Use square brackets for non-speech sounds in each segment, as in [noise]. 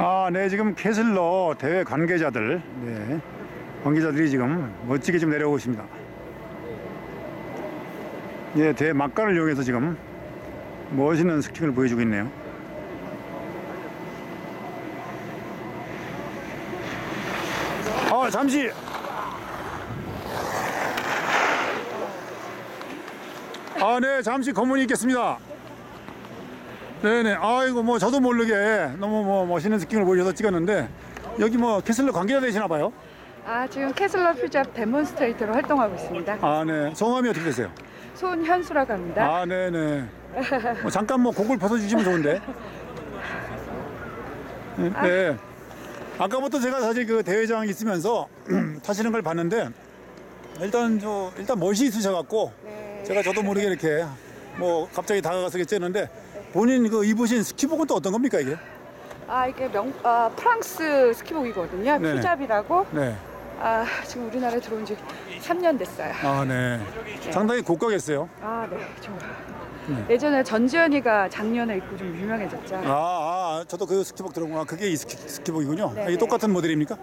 아, 네, 지금 캐슬러 대회 관계자들, 네, 관계자들이 지금 멋지게 좀 내려오고 있습니다. 예, 대회 막간을 이용해서 지금 멋있는 스킹을 보여주고 있네요. 아, 잠시. 아, 네, 잠시 검문이 있겠습니다. 네네. 아이고 뭐 저도 모르게 너무 뭐 멋있는 스킹을 보여줘서 찍었는데 여기 뭐 캐슬러 관계자 되시나 봐요. 아, 지금 캐슬러 퓨잡 데몬스트레이터로 활동하고 있습니다. 아 네. 성함이 어떻게 되세요? 손현수라고 합니다. 아 네네. 뭐 잠깐 뭐 곡을 벗어주시면 좋은데. 네. 네. 아까부터 제가 사실 그 대회장 있으면서 [clears throat] 타시는 걸 봤는데 일단 저 일단 멋이 있으셔갖고 네. 제가 저도 모르게 이렇게 뭐 갑자기 다가가서 찍었는데 본인 그 입으신 스키복은 또 어떤 겁니까 이게? 아, 이게 명, 아, 프랑스 스키복이거든요. 네네. 퓨잡이라고. 네. 아, 지금 우리나라에 들어온 지 3년 됐어요. 아 네. 상당히 고가겠어요. 아, 네. 좋아요. 네. 예전에 전지현이가 작년에 입고 좀 유명해졌죠. 아, 아, 저도 그 스키복 들어구나. 그게 이 스키, 스키복이군요. 네, 이게 네. 똑같은 모델입니까?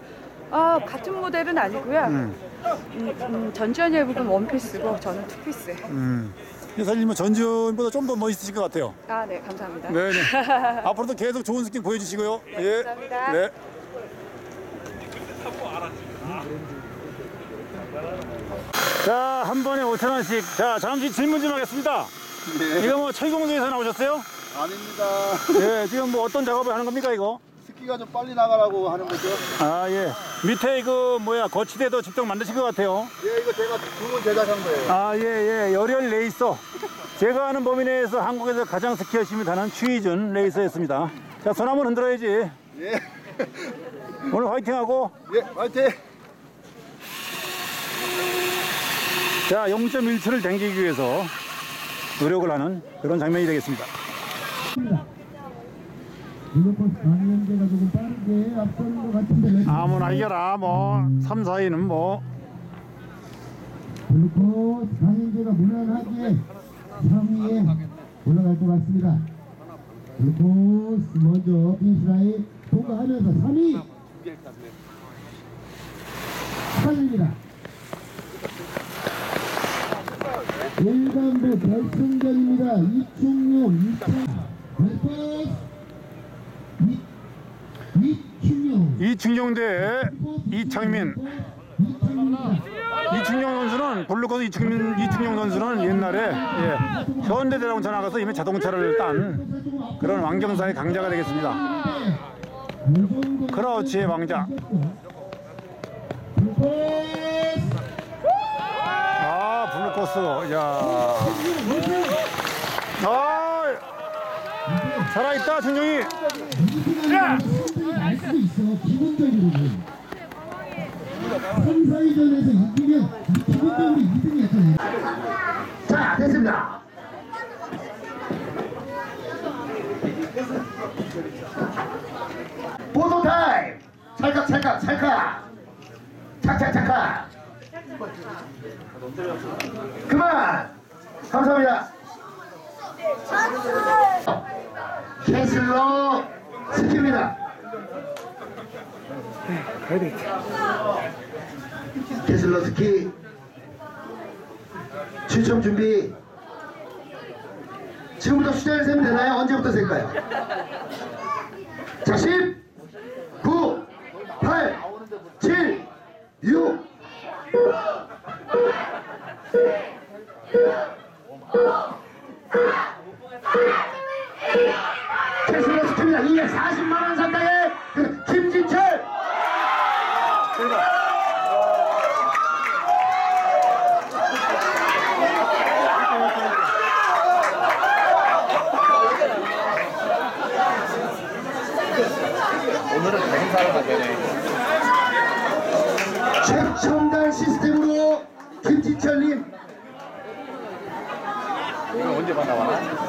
아, 같은 모델은 아니고요. 음, 음, 음, 전지현이 입은 원피스고 저는 투피스. 음. 사실 뭐 전지현보다 좀 더 멋있으실 것 같아요. 아, 네. 감사합니다. 네 네. [laughs] 앞으로도 계속 좋은 스킨 보여주시고요. 예. 감사합니다. 네. 자, 한 번에 5천 원씩. 자, 잠시 질문 좀 하겠습니다. 이거 뭐 철공소에서 나오셨어요? 아닙니다. 예, 지금 뭐 어떤 작업을 하는 겁니까 이거? 스키가 좀 빨리 나가라고 하는 거죠. 아, 예. 밑에 그 뭐야 거치대도 직접 만드신 것 같아요. 예, 이거 제가 주문 제작한 거예요. 아, 예, 예. 열혈 레이서. 제가 아는 범위 내에서 한국에서 가장 스키 열심히 타는 추이준 레이서였습니다. 자, 손 한번 흔들어야지. 예. [laughs] 오늘 화이팅하고. 예, 화이팅! 자, 0.1초를 당기기 위해서 노력을 하는 그런 장면이 되겠습니다. 블루코스 강현재가 조금 빠르게 앞서는 것 같은데 아무나 이겨라. 뭐, 3, 4위는 뭐. 블루코스 강현재가 무난하게 3위에 올라갈 것 같습니다. 블루코스 먼저 핀시라인 통과하면서 3위 축하드립니다. 일반부 결승전입니다. 이충용, 이충, 블루코스 이, 이충용 이충용 대 이창민. 이충용 선수는 블루코스 이충민, 이충용 선수는 옛날에 예, 현대대자동차 나가서 이미 자동차를 딴 그런 왕정사의 강자가 되겠습니다. 크라우치의 왕자. 아 블루코스. 야. 아 살아있다 충용이. 알 수도 있어 기본적으로는 3, 4위전에서 이기면 이 기본적으로 2등이었잖아요 자 됐습니다. 보도 타임. 찰칵 찰칵 찰칵. 착착 착착 그만. 감사합니다 캐슬러 스키입니다. 캐슬러 스키 출청 준비. 지금부터 숫자를 세면 되나요? 언제부터 셀까요? 자, 10, 9, 8, 7, 6. 캐슬러 스키입니다. 240만 원 상당의 그 김진철. 최첨단 시스템으로 김진철님 이거 언제 만나와나?